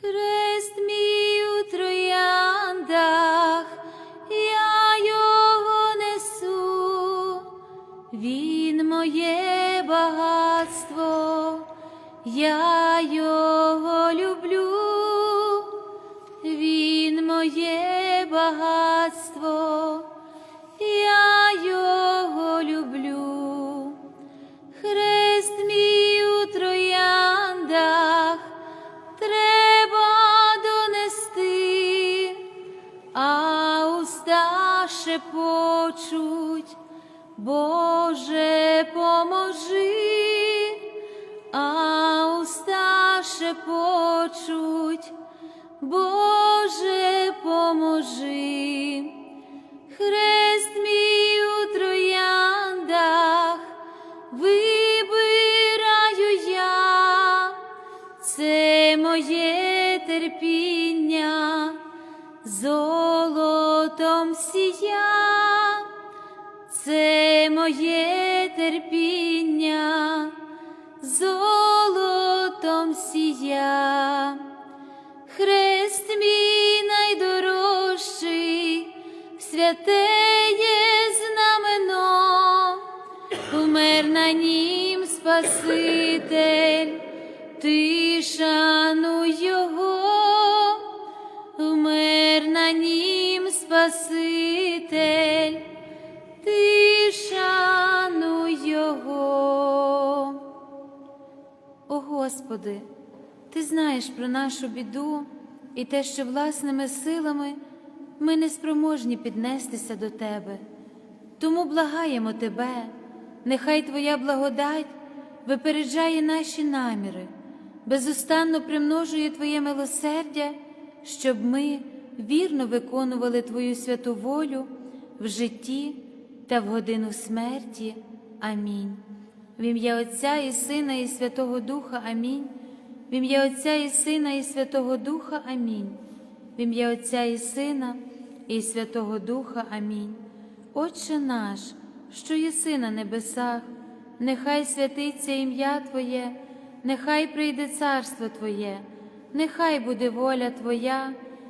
Хрест мій у трояндах, я його несу, він моє багатство, я шепочуть, Боже, поможи, а уста шепочуть, Боже, поможи. Хрест золотом сія, це моє терпіння, золотом сія. Хрест мій найдорожчий, святеє знамено, умер на нім Спаситель, ти шануй його, умер на нім Спаситель, ти шануй його. О Господи, Ти знаєш про нашу біду і те, що власними силами ми не спроможні піднестися до Тебе. Тому благаємо Тебе, нехай Твоя благодать випереджає наші наміри, безустанно примножує Твоє милосердя, щоб ми вірно виконували Твою святу волю в житті та в годину смерті. Амінь. В ім'я Отця і Сина, і Святого Духа Амінь. В ім'я Отця і Сина, і Святого Духа Амінь. В ім'я Отця і Сина, і Святого Духа Амінь. Отче наш, що єси на небесах, нехай святиться ім'я Твоє, нехай прийде царство Твоє, нехай буде воля Твоя,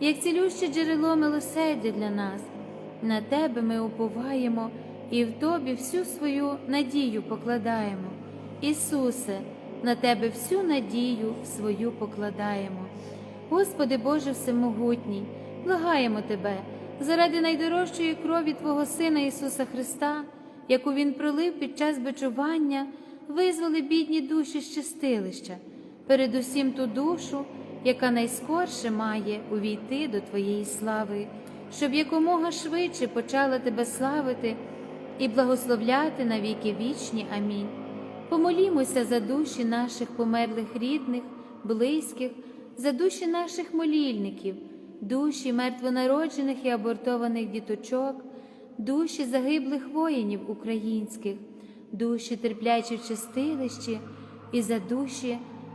як цілюще джерело милосердя для нас. На Тебе ми уповаємо і в Тобі всю свою надію покладаємо. Ісусе, на Тебе всю надію свою покладаємо. Господи Боже Всемогутній, благаємо Тебе заради найдорожчої крові Твого Сина Ісуса Христа, яку Він пролив під час бичування, визволи бідні душі з чистилища, передусім ту душу, яка найскорше має увійти до Твоєї слави, щоб якомога швидше почала Тебе славити і благословляти на віки вічні. Амінь. Помолімося за душі наших померлих рідних, близьких, за душі наших молільників, душі мертвонароджених і абортованих діточок, душі загиблих воїнів українських, душі терплячі в чистилищі і за душі,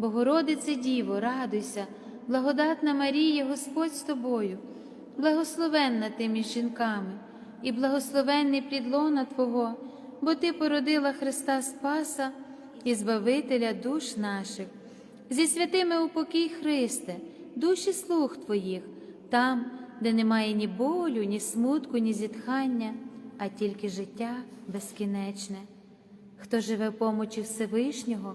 Богородице Діво, радуйся, благодатна Марія, Господь з тобою, благословенна ти між жінками, і благословенний плідлона Твого бо Ти породила Христа Спаса і Збавителя душ наших, зі святими упокій Христе, душі слуг Твоїх, там, де немає ні болю, ні смутку, ні зітхання, а тільки життя безкінечне. Хто живе в помочі Всевишнього,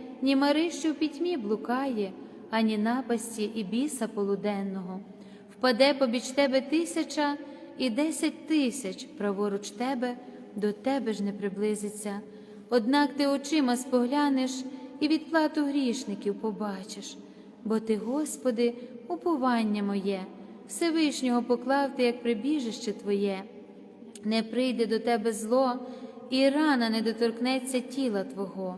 ні мари, в пітьмі блукає, ані напасті і біса полуденного. Впаде побіч тебе тисяча і десять тисяч праворуч тебе, до тебе ж не приблизиться. Однак ти очима споглянеш і відплату грішників побачиш, бо ти, Господи, уповання моє, Всевишнього поклав ти, як прибіжище Твоє, не прийде до тебе зло, і рана не доторкнеться тіла Твого,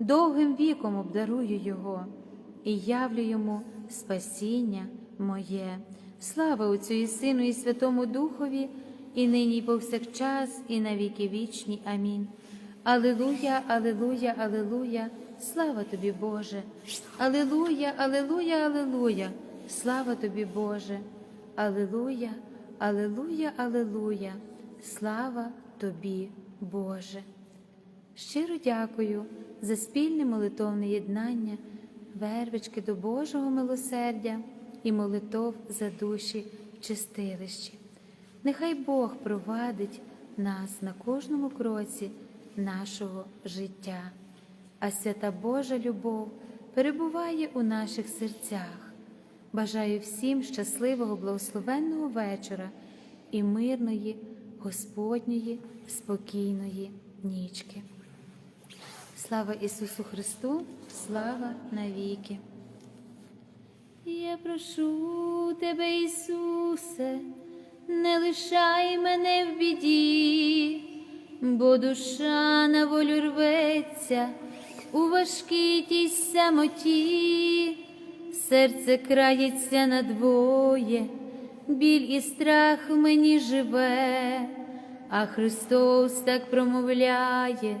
довгим віком обдарую Його, і явлю йому спасіння моє. Слава Отцю і Сину, і Святому Духові і нині, і повсякчас, і на віки вічні. Амінь. Алилуя, Алилуя, Алилуя, слава тобі, Боже. Алилуя, Алилуя, Алилуя, слава тобі, Боже. Алилуя, Алилуя, Алилуя, слава тобі, Боже. Щиро дякую за спільне молитовне єднання, вервички до Божого милосердя і молитов за душі в чистилищі. Нехай Бог провадить нас на кожному кроці нашого життя, а свята Божа любов перебуває у наших серцях. Бажаю всім щасливого, благословенного вечора і мирної, Господньої, спокійної нічки. Слава Ісусу Христу, слава навіки. Я прошу тебе, Ісусе, не лишай мене в біді, бо душа на волю рветься у важкій тій самоті, серце крається надвоє, біль і страх мені живе, а Христос так промовляє,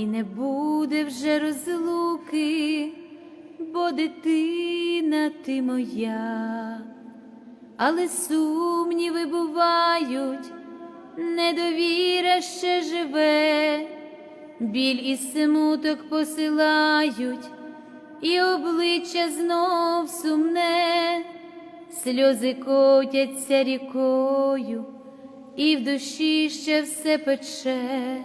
і не буде вже розлуки, бо дитина ти моя, але сумніви бувають, недовіра ще живе, біль і смуток посилають, і обличчя знов сумне, сльози котяться рікою, і в душі ще все пече,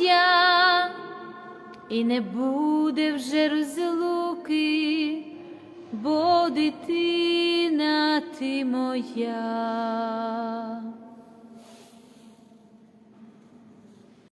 я, і не буде вже розлуки, бо дитина ти моя.